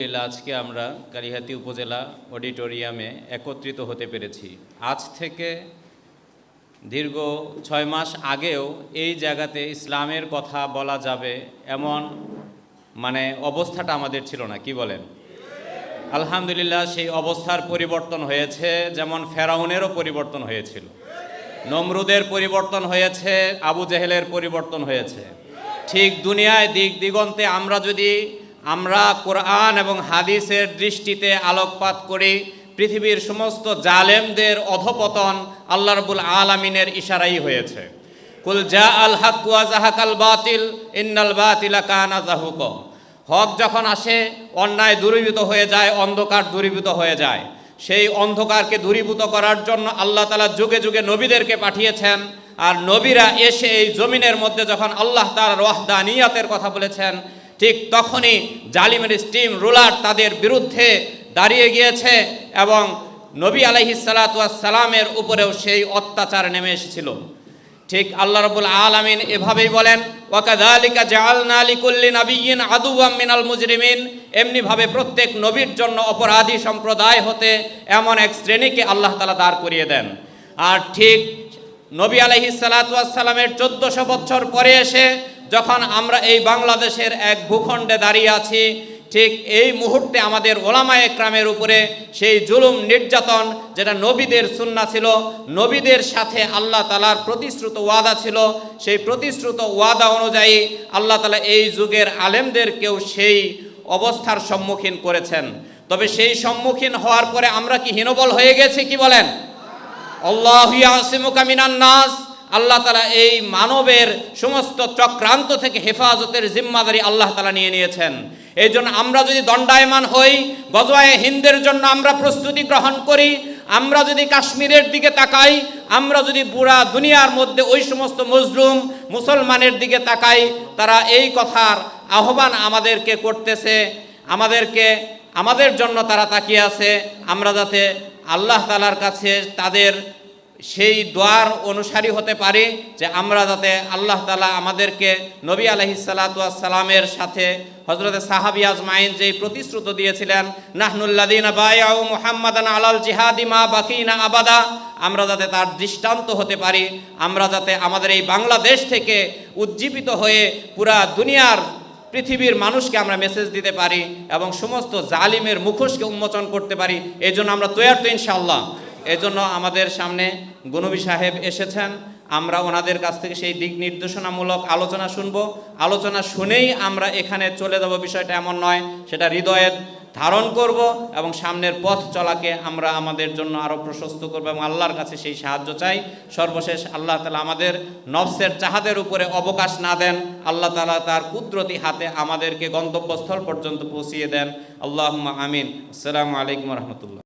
আজকে আমরা কালিহাতি উপজেলা অডিটোরিয়ামে একত্রিত হতে পেরেছি। আজ থেকে দীর্ঘ ছয় মাস আগেও এই জায়গাতে ইসলামের কথা বলা যাবে এমন মানে অবস্থাটা আমাদের ছিল না, কি বলেন? আলহামদুলিল্লাহ সেই অবস্থার পরিবর্তন হয়েছে, যেমন ফেরাউনেরও পরিবর্তন হয়েছিল। নমরুদের পরিবর্তন হয়েছে, আবু জেহেলের পরিবর্তন হয়েছে। ঠিক দুনিয়ায় দিক দিগন্তে আমরা যদি আমরা কোরআন এবং হাদিসের দৃষ্টিতে আলোকপাত করি, পৃথিবীর সমস্ত জালেমদের অধপতন আল্লাহ রবুল আলমিনের ইশারাই হয়েছে। কুল জা আল হাকুয়া জাহাকাল বাতিল, ইন্নাল বাতিলা কানা জাহুক। হক যখন আসে, অন্যায় দূরীভূত হয়ে যায়, অন্ধকার দূরীভূত হয়ে যায়। সেই অন্ধকারকে দূরীভূত করার জন্য আল্লাহ তালা যুগে যুগে নবীদেরকে পাঠিয়েছেন, আর নবীরা এসে এই জমিনের মধ্যে যখন আল্লাহ তার ওয়াহদানিয়াতের কথা বলেছেন ঠিক তখনই জালিমের স্টিম রোলার তাদের বিরুদ্ধে দাঁড়িয়ে গিয়েছে এবং নবী আলহিসালামের উপরেও সেই অত্যাচার নেমে এসেছিল। ঠিক আল্লাহ রবুল আলমিন এভাবেই বলেন ওয়াকাদালিকা জাআলনা লিকুল্লি নাবিয়্যিন আদুওয়াম মিনাল মুজরিমিন। এমনিভাবে প্রত্যেক নবীর জন্য অপরাধী সম্প্রদায় হতে এমন এক শ্রেণীকে আল্লাহ তালা দাঁড় করিয়ে দেন। আর ঠিক নবী আলহি সালাতামের চোদ্দশো বছর পরে এসে যখন আমরা এই বাংলাদেশের এক ভূখণ্ডে দাঁড়িয়ে আছি, ঠিক এই মুহূর্তে আমাদের ওলামা একরামের উপরে সেই জুলুম নির্যাতন যেটা নবীদের সুন্না ছিল, নবীদের সাথে আল্লাহ তালার প্রতিশ্রুত ওয়াদা ছিল, সেই প্রতিশ্রুত ওয়াদা অনুযায়ী আল্লাহ তালা এই যুগের আলেমদেরকেও সেই অবস্থার সম্মুখীন করেছেন। তবে সেই সম্মুখীন হওয়ার পরে আমরা কি হীনবল হয়ে গেছি কি বলেন? আল্লাহ আসিমুকামিনান নাস। আল্লাহ তালা এই মানবের সমস্ত চক্রান্ত থেকে হেফাজতের জিম্মাদারি আল্লাহ তালা নিয়ে নিয়েছেন। এই জন্য আমরা যদি দণ্ডায়মান হই, গজওয়ায়ে হিন্দের জন্য আমরা প্রস্তুতি গ্রহণ করি, আমরা যদি কাশ্মীরের দিকে তাকাই, আমরা যদি বুড়া দুনিয়ার মধ্যে ওই সমস্ত মজলুম মুসলমানের দিকে তাকাই, তারা এই কথার আহ্বান আমাদেরকে করতেছে, আমাদেরকে, আমাদের জন্য তারা তাকিয়ে আছে, আমরা যাতে আল্লাহ তালার কাছে তাদের সেই দোয়ার অনুসারী হতে পারি যে আমরা যাতে আল্লাহ তালা আমাদেরকে নবী আলহি সালামের সাথে হজরত সাহাবি আজমাইন যেই প্রতিশ্রুত দিয়েছিলেন নাহনুল্লাদিন বায়াউ মুহাম্মাদান আলাল জিহাদিমা বাকিনা আবাদা আমরা যাতে তার দৃষ্টান্ত হতে পারি, আমরা যাতে আমাদের এই বাংলাদেশ থেকে উজ্জীবিত হয়ে পুরা দুনিয়ার পৃথিবীর মানুষকে আমরা মেসেজ দিতে পারি এবং সমস্ত জালিমের মুখোশকে উন্মোচন করতে পারি এই জন্য আমরা তৈয়ার তো ইনশাআল্লাহ। এজন্য আমাদের সামনে গনবী সাহেব এসেছেন, আমরা ওনাদের কাছ থেকে সেই দিক নির্দেশনামূলক আলোচনা শুনব। আলোচনা শুনেই আমরা এখানে চলে যাব, বিষয়টা এমন নয়, সেটা হৃদয়ে ধারণ করব এবং সামনের পথ চলাকে আমরা আমাদের জন্য আরও প্রশস্ত করব এবং আল্লাহর কাছে সেই সাহায্য চাই। সর্বশেষ আল্লাহ তালা আমাদের নফসের চাহাদের উপরে অবকাশ না দেন, আল্লাহ তালা তার কুদরতি হাতে আমাদেরকে গন্তব্যস্থল পর্যন্ত পৌঁছিয়ে দেন। আল্লাহ আমিন। আসসালামু আলাইকুম রহমতুল্লাহ।